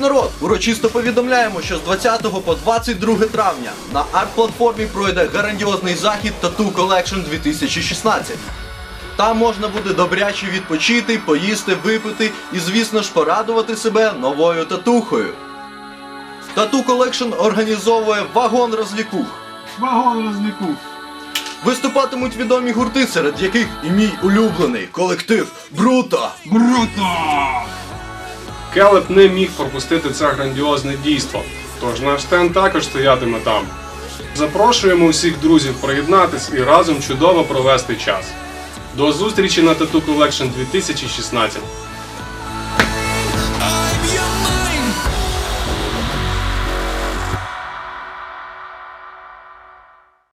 Привіт, народ! Урочисто повідомляємо, що з 20 по 22 травня на арт-платформі пройде грандіозний захід Tattoo Collection 2016. Там можна буде добряче відпочити, поїсти, випити і, звісно ж, порадувати себе новою татухою. Tattoo Collection організовує вагон розлікух. Вагон розліку. Виступатимуть відомі гурти, серед яких і мій улюблений колектив Брута. Круто! Келеп не міг пропустити це грандіозне дійство, тож наш стенд також стоятиме там. Запрошуємо усіх друзів приєднатись і разом чудово провести час. До зустрічі на Tattoo Collection 2016.